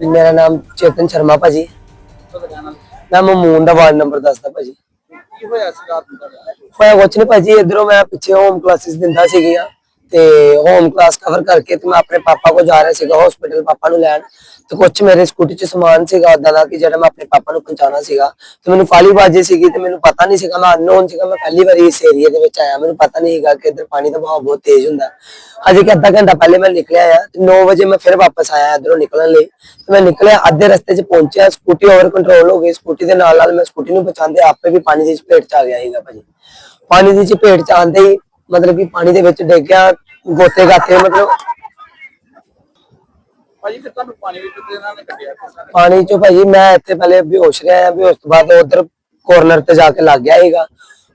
ਮੇਰਾ ਨਾਮ ਚੇਤਨ ਸ਼ਰਮਾ ਭਾਜੀ। ਮੈਂ ਮਮੂਨ ਦਾ ਵਾਰਡ ਨੰਬਰ ਦੱਸਦਾ ਭਾਜੀ। ਕੀ ਹੋਇਆ ਸੀ ਰਾਤ ਨੂੰ? ਹੋਇਆ ਕੁਛ ਨਹੀਂ ਭਾਜੀ ਇਧਰੋਂ ਮੈਂ ਪਿੱਛੇ ਹੋਮ ਕਲਾਸਿਸ ਦਿੰਦਾ ਸੀਗੀਆਂ। ਤੇ ਹੋਮ ਕਲਾਸ ਕਵਰ ਕਰਕੇ ਤੇ ਮੈਂ ਆਪਣੇ ਪਾਪਾ ਕੋ ਜਾ ਰਿਹਾ ਸੀਗਾ ਹਸਪੀਟਲ ਪਾਪਾ ਨੂੰ ਲੈਣ। ਤੇ ਕੁਛ ਮੇਰੇ ਸਕੂਟੀ 'ਚ ਸਮਾਨ ਸੀਗਾ ਓਦਾਂ ਦਾ ਕਿ ਜਿਹੜਾ ਮੈਂ ਆਪਣੇ ਪਾਪਾ ਨੂੰ ਪਹੁੰਚਾਉਣਾ ਸੀਗਾ। ਤੇ ਮੈਨੂੰ ਫਾਲੀ ਬਾਜੀ ਸੀਗੀ ਤੇ ਮੈਨੂੰ ਪਤਾ ਨਹੀਂ ਸੀਗਾ, ਮੈਂ ਅਨਨੋਨ ਸੀਗਾ, ਮੈਂ ਪਹਿਲੀ ਵਾਰੀ ਇਸ ਏਰੀਆ ਦੇ ਵਿੱਚ ਆਇਆ, ਮੈਨੂੰ ਪਤਾ ਨਹੀਂ ਸੀਗਾ ਕਿ ਇੱਧਰ ਪਾਣੀ ਦਾ ਵਹਾਅ ਬਹੁਤ ਤੇਜ਼ ਹੁੰਦਾ। ਅਜੇ ਕਿ ਅੱਧਾ ਘੰਟਾ ਪਹਿਲੇ ਮੈਂ ਨਿਕਲਿਆ ਆ, ਤੇ 9 ਵਜੇ ਮੈਂ ਫਿਰ ਵਾਪਸ ਆਇਆ ਇੱਧਰੋਂ ਨਿਕਲਣ ਲਈ। ਤੇ ਮੈਂ ਨਿਕਲਿਆ, ਅੱਧੇ ਰਸਤੇ 'ਚ ਪਹੁੰਚਿਆ ਸਕੂਟੀ ਓਵਰ ਕੰਟਰੋਲ ਹੋ ਗਈ ਸਕੂਟੀ ਦੇ ਨਾਲ ਨਾਲ ਮੈਂ ਸਕੂਟੀ ਨੂੰ ਬਚਾਉਂਦੇ ਆਪੇ ਵੀ ਪਾਣੀ ਦੀ ਚਪੇਟ 'ਚ ਆ ਗਿਆ ਸੀਗਾ ਭਾਜੀ। ਪਾਣੀ ਦੀ ਚਪੇਟ 'ਚ ਆਉਂਦੇ ਹੀ ਮਤਲਬ ਕਿ ਪਾਣੀ ਦੇ ਵਿੱਚ ਡਿੱਗ ਗਿਆ ਗੋਤੇ ਗਾਤੇ ਮਤਲਬ ਭਾਜੀ ਫਿਰ ਤੁਹਾਨੂੰ ਪਾਣੀ ਵਿੱਚ ਤੇ ਇਹਨਾਂ ਨੇ ਕੱਢਿਆ? ਪਾਣੀ 'ਚੋਂ ਭਾਜੀ ਮੈਂ ਇੱਥੇ ਪਹਿਲੇ ਬੇਹੋਸ਼ ਰਿਹਾ ਬੇਹੋਸ਼ ਤੋਂ ਬਾਅਦ ਉਧਰ ਕੋਰਨਰ ਤੇ ਜਾ ਕੇ ਲੱਗ ਗਿਆ ਸੀਗਾ।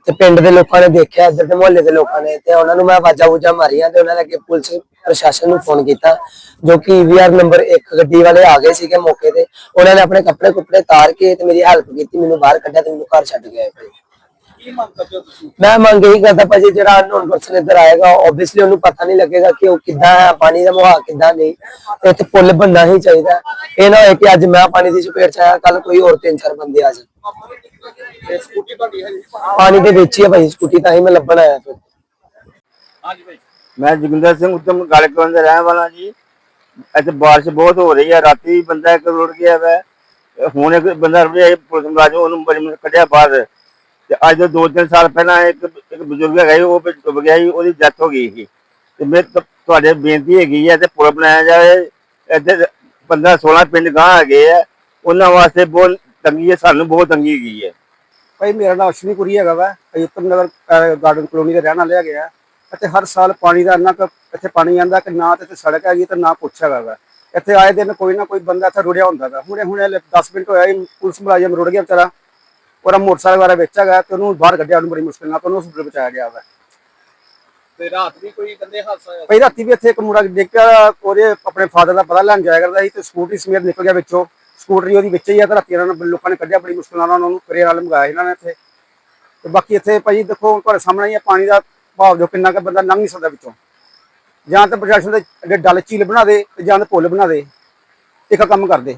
ਤੇ ਪਿੰਡ ਦੇ ਲੋਕਾਂ ਨੇ ਦੇਖਿਆ ਇੱਧਰ ਦੇ ਮੁਹੱਲੇ ਦੇ ਲੋਕਾਂ ਨੇ ਤੇ ਉਹਨਾਂ ਨੂੰ ਮੈਂ ਆਵਾਜ਼ਾਂ ਵੂਜਾਂ ਮਾਰੀਆਂ ਤੇ ਉਹਨਾਂ ਨੇ ਅੱਗੇ ਪੁਲਿਸ ਪ੍ਰਸ਼ਾਸਨ ਨੂੰ ਫੋਨ ਕੀਤਾ ਜੋ ਕਿ ਵੀਆਰ ਨੰਬਰ 1 ਗੱਡੀ ਵਾਲੇ ਆ ਗਏ ਸੀਗੇ ਮੌਕੇ ਤੇ। ਉਹਨਾਂ ਨੇ ਆਪਣੇ ਕੱਪੜੇ ਕੁੱਪੜੇ ਤਾਰ ਕੇ ਤੇ ਮੇਰੀ ਹੈਲਪ ਕੀਤੀ ਮੈਨੂੰ ਬਾਹਰ ਕੱਢਿਆ ਤੇ ਮੈਨੂੰ ਘਰ ਛੱਡ ਗਿਆ ਭਾਜੀ। ਕੀ ਮੰਗ ਕਰਦੇ ਹੋ ਤੁਸੀਂ? ਮੈਂ ਮੰਗ ਇਹੀ ਕਰਦਾ ਭਾਜੀ ਜਿਹੜਾ ਅਨਨੋਨ ਪਰਸਨ ਇੱਧਰ ਆਏਗਾ ਆਬਵੀਅਸਲੀ ਉਹਨੂੰ ਪਤਾ ਨਹੀਂ ਲੱਗੇਗਾ ਕਿ ਉਹ ਕਿੱਦਾਂ ਹੈ ਪਾਣੀ ਦਾ ਮੁਹਾਅ ਕਿੱਦਾਂ ਨਹੀਂ। ਤੇ ਇੱਥੇ ਪੁੱਲ ਬਣਨਾ ਹੀ ਚਾਹੀਦਾ ਹੈ। ਇਹ ਨਾ ਹੋਏ ਕਿ ਅੱਜ ਮੈਂ ਪਾਣੀ ਦੀ ਚਪੇਟ ਚ ਆਇਆ ਕੱਲ ਕੋਈ ਹੋਰ ਤਿੰਨ ਚਾਰ ਬੰਦੇ ਆ ਜਾਣ। ਇਹ ਸਕੂਟੀ ਤੁਹਾਡੀ ਹੈ ਜੀ? ਪਾਣੀ ਦੇ ਵਿੱਚ ਹੀ ਹੈ ਭਾਈ ਸਕੂਟੀ ਤਾਂ ਹੀ ਮੈਂ ਲੱਭਣ ਆਇਆ ਫਿਰ ਹਾਂਜੀ ਭਾਈ। ਮੈਂ ਜੋਗਿੰਦਰ ਸਿੰਘ ਉੱਤਮ ਗਾਲਕਵੰਦ ਦਾ ਰਹਿਣ ਵਾਲਾ ਜੀ। ਇੱਥੇ ਬਾਰਿਸ਼ ਬਹੁਤ ਹੋ ਰਹੀ ਹੈ ਰਾਤੀ ਬੰਦਾ ਇੱਕ ਰੁੜ ਗਿਆ ਵੈ। ਹੁਣ ਇੱਕ ਬੰਦਾ ਰੁੜਿਆ ਪੁਲਿਸ ਮੁਲਾਜ਼ਮ ਉਹਨੂੰ ਬੜੀ ਮੁਸ਼ਕਲ ਕੱਢਿਆ ਬਾਹਰ। ਤੇ ਅੱਜ ਤੋਂ ਦੋ ਤਿੰਨ ਸਾਲ ਪਹਿਲਾਂ ਇੱਕ ਇੱਕ ਬਜ਼ੁਰਗ ਹੈਗਾ ਸੀ, ਉਹ ਵਿੱਚ ਡੁੱਬ ਗਿਆ ਸੀ ਉਹਦੀ ਡੈਥ ਹੋ ਗਈ ਸੀ। ਤੇ ਮੈਂ ਤੋਂ ਤੁਹਾਡੇ ਬੇਨਤੀ ਹੈਗੀ ਹੈ ਤੇ ਪੁਲ ਬਣਾਇਆ ਜਾਵੇ। ਇੱਥੇ 15 16 ਪਿੰਡ ਗਾਂ ਹੈਗੇ ਆ। ਉਹਨਾਂ ਵਾਸਤੇ ਬਹੁਤ ਤੰਗੀ ਹੈ ਸਾਨੂੰ ਬਹੁਤ ਤੰਗੀ ਹੈਗੀ ਹੈ। ਭਾਈ ਮੇਰਾ ਨਾਮ ਅਸ਼ਵਨੀ ਕੁਰੀ ਹੈਗਾ ਵਾ। ਅਸੀਂ ਉੱਤਮ ਨਗਰ ਅਹ, ਗਾਰਡਨ ਕਲੋਨੀ ਦੇ ਰਹਿਣ ਵਾਲੇ ਹੈਗੇ ਆ। ਇੱਥੇ ਹਰ ਸਾਲ ਪਾਣੀ ਦਾ ਇੰਨਾ ਕੁ ਇੱਥੇ ਪਾਣੀ ਆਂਦਾ ਕਿ ਨਾ ਤੇ ਇੱਥੇ ਸੜਕ ਹੈਗੀ ਤੇ ਨਾ ਕੁਛ ਹੈਗਾ ਵਾ। ਇੱਥੇ ਆਏ ਦਿਨ ਕੋਈ ਨਾ ਕੋਈ ਬੰਦਾ ਇੱਥੇ ਰੁੜਿਆ ਹੁੰਦਾ ਵਾ। ਹੁਣੇ ਹੁਣੇ 10 ਮਿੰਟ ਹੋਇਆ ਹੀ ਪੁਲਿਸ ਮੁਲਾਜ਼ਮ ਰੁੜ ਗਿਆ ਵਿਚਾਰਾ। ਉਹਦਾ ਮੋਟਰਸਾਈਕਲ ਵਾਲਾ ਵਿੱਚ ਹੈਗਾ ਤੇ ਉਹਨੂੰ ਬਾਹਰ ਕੱਢਿਆ ਉਹਨੂੰ ਬੜੀ ਮੁਸ਼ਕਿਲ ਨਾਲ ਤੇ ਉਹਨੂੰ ਹਸਪਤਾਲ ਪਹੁੰਚਾਇਆ ਗਿਆ ਵਾ। ਤੇ ਰਾਤ ਵੀ ਕੋਈ ਕਹਿੰਦੇ ਹਾਦਸਾ ਹੋਇਆ? ਭਾਈ ਰਾਤੀ ਵੀ ਇੱਥੇ ਇੱਕ ਮੁੰਡਾ ਡਿੱਗਿਆ ਉਹਦੇ ਆਪਣੇ ਫਾਦਰ ਦਾ ਪਤਾ ਲੈਣ ਜਾਇਆ ਕਰਦਾ ਸੀ ਤੇ ਸਕੂਟਰੀ ਸਮੇਤ ਨਿਕਲ ਗਿਆ ਵਿੱਚੋਂ। ਸਕੂਟਰੀ ਉਹਦੀ ਵਿੱਚ ਹੀ ਆ ਤੇ ਰਾਤੀ ਇਹਨਾਂ ਨੇ ਲੋਕਾਂ ਨੇ ਕੱਢਿਆ ਬੜੀ ਮੁਸ਼ਕਿਲ ਨਾਲ ਉਹਨਾਂ ਨੂੰ ਕਰੇ ਨਾਲ ਮੰਗਾਇਆ ਇਹਨਾਂ ਨੇ ਇੱਥੇ। ਤੇ ਬਾਕੀ ਇੱਥੇ ਭਾਈ ਦੇਖੋ ਤੁਹਾਡੇ ਸਾਹਮਣੇ ਹੀ ਆ ਪਾਣੀ ਦਾ ਭਾਵ ਜੋ ਕਿੰਨਾ ਕੁ ਬੰਦਾ ਲੰਘ ਨਹੀਂ ਸਕਦਾ ਵਿੱਚੋਂ। ਜਾਂ ਤਾਂ ਪ੍ਰਸ਼ਾਸਨ ਦੇ ਅੱਗੇ ਡੱਲ ਝੀਲ ਬਣਾ ਦੇ ਤੇ ਜਾਂ ਪੁਲ ਬਣਾ ਦੇ ਇੱਕ ਕੰਮ ਕਰਦੇ।